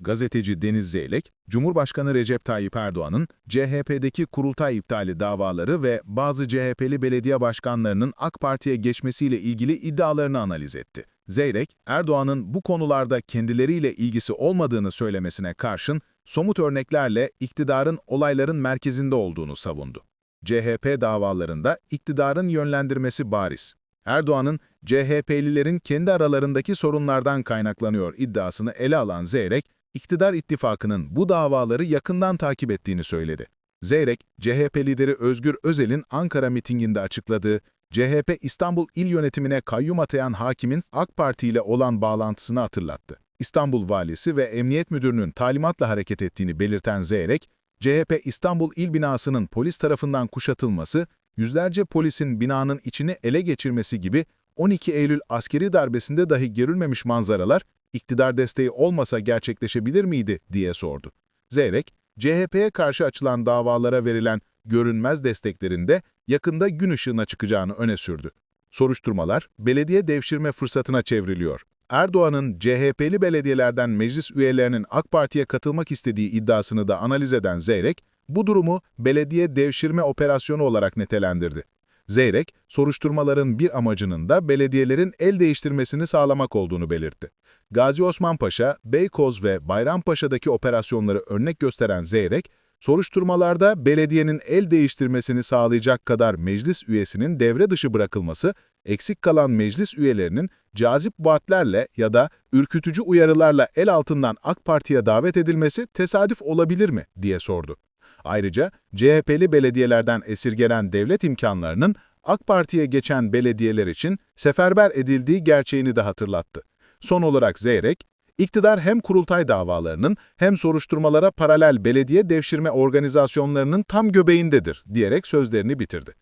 Gazeteci Deniz Zeylek, Cumhurbaşkanı Recep Tayyip Erdoğan'ın CHP'deki kurultay iptali davaları ve bazı CHP'li belediye başkanlarının AK Parti'ye geçmesiyle ilgili iddialarını analiz etti. Zeyrek, Erdoğan'ın bu konularda kendileriyle ilgisi olmadığını söylemesine karşın, somut örneklerle iktidarın olayların merkezinde olduğunu savundu. CHP davalarında iktidarın yönlendirmesi bariz. Erdoğan'ın CHP'lilerin kendi aralarındaki sorunlardan kaynaklanıyor iddiasını ele alan Zeyrek, iktidar ittifakının bu davaları yakından takip ettiğini söyledi. Zeyrek, CHP lideri Özgür Özel'in Ankara mitinginde açıkladığı, CHP İstanbul İl Yönetimine kayyum atayan hakimin AK Parti ile olan bağlantısını hatırlattı. İstanbul Valisi ve Emniyet Müdürü'nün talimatla hareket ettiğini belirten Zeyrek, CHP İstanbul İl binasının polis tarafından kuşatılması, yüzlerce polisin binanın içini ele geçirmesi gibi 12 Eylül askeri darbesinde dahi görülmemiş manzaralar iktidar desteği olmasa gerçekleşebilir miydi diye sordu. Zeyrek, CHP'ye karşı açılan davalara verilen görünmez desteklerinde yakında gün ışığına çıkacağını öne sürdü. Soruşturmalar belediye devşirme fırsatına çevriliyor. Erdoğan'ın CHP'li belediyelerden meclis üyelerinin AK Parti'ye katılmak istediği iddiasını da analiz eden Zeyrek, bu durumu belediye devşirme operasyonu olarak nitelendirdi. Zeyrek, soruşturmaların bir amacının da belediyelerin el değiştirmesini sağlamak olduğunu belirtti. Gazi Osman Paşa, Beykoz ve Bayrampaşa'daki operasyonları örnek gösteren Zeyrek, soruşturmalarda belediyenin el değiştirmesini sağlayacak kadar meclis üyesinin devre dışı bırakılması, eksik kalan meclis üyelerinin cazip vaatlerle ya da ürkütücü uyarılarla el altından AK Parti'ye davet edilmesi tesadüf olabilir mi diye sordu. Ayrıca CHP'li belediyelerden esirgenen devlet imkanlarının AK Parti'ye geçen belediyeler için seferber edildiği gerçeğini de hatırlattı. Son olarak Zeyrek, iktidar hem kurultay davalarının hem soruşturmalara paralel belediye devşirme organizasyonlarının tam göbeğindedir diyerek sözlerini bitirdi.